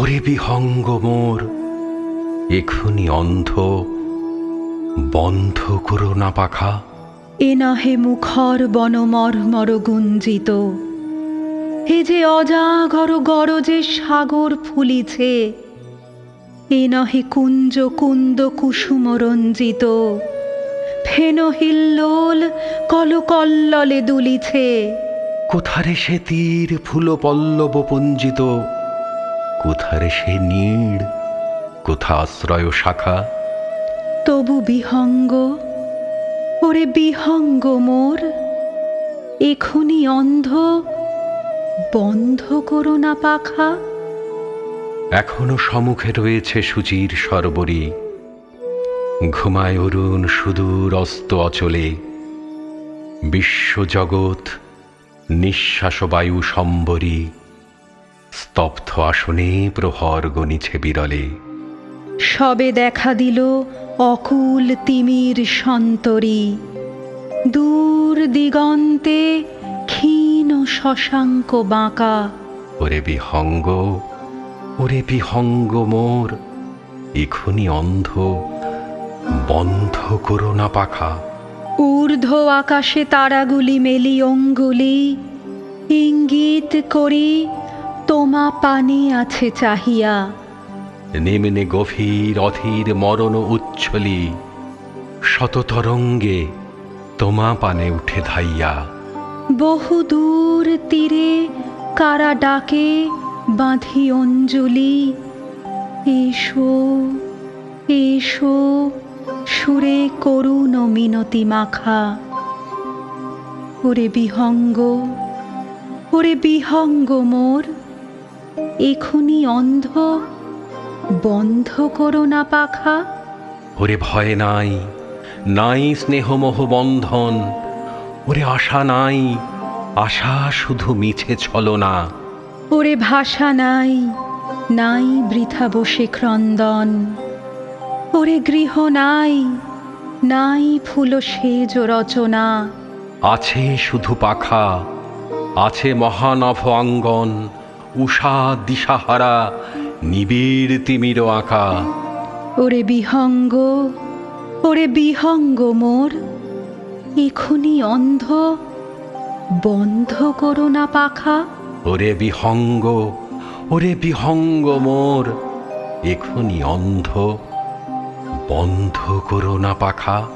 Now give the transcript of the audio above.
ওরে বিহঙ্গ মোর এখুনি অন্ধ বন্ধ করো না পাখা। এ নহে মুখর বনমর্মর গুঞ্জিত হে যে অজাগর গরজে সাগর ফুলিছে এ নহে কুঞ্জ কুন্দ কুসুম রঞ্জিত ফেন হিল্লোল কলকল্ললে দুলিছে। কোথারে সে তীর ফুল পল্লব পুঞ্জিত কোথারে সে নীড়? কোথা আশ্রয় শাখা? তবু বিহঙ্গ ওরে বিহঙ্গ মোর। এখনি অন্ধ বন্ধ করো না পাখা। এখনও সম্মুখে রয়েছে সুচির সরবরি। ঘুমায় অরুণ সুদূর অস্ত অচলে। বিশ্বজগৎ নিঃশ্বাস বায়ু সম্বরী। স্তব্ধ আসনে প্রহর গণিছে বিরলে। সবে দেখা দিল অকুল তিমির সন্তরী। দূর দিগন্তে ক্ষীণ শশাঙ্ক বাঁকা। ওরে বিহঙ্গ ওরে বিহঙ্গ মোর এখনি অন্ধ বন্ধ করো না পাখা। ঊর্ধ্ব আকাশে তারাগুলি মেলি অঙ্গুলি ইঙ্গিত করি তোমা পানে আছে চাহিয়া। নিম্নে গভীর অধীর মরণ উচ্ছলি শত তরঙ্গে তোমা পানে উঠে ধাইয়া। বহু দূর তীরে কারা ডাকে বাঁধি অঞ্জলি। এসো এসো সুরে করুণ মিনতি মাখা। ওরে বিহঙ্গ ওরে বিহঙ্গ মোর এখনি অন্ধ বন্ধ করো না পাখা। ওরে ভয় নাই নাই স্নেহমোহ বন্ধন ওরে আশা নাই আশা শুধু মিছে ছলনা ওরে ভাষা নাই নাই বৃথা বসে ক্রন্দন। ওরে গৃহ নাই নাই ফুল সেজ রচনা। আছে শুধু পাখা আছে মহানভ অঙ্গন উষা দিশাহারা নিবিড় তিমির আঁকা। ওরে বিহঙ্গ ওরে বিহঙ্গ মোর এখনি অন্ধ বন্ধ করো না পাখা। ওরে বিহঙ্গ ওরে বিহঙ্গ মোর এখনি অন্ধ বন্ধ করো না পাখা।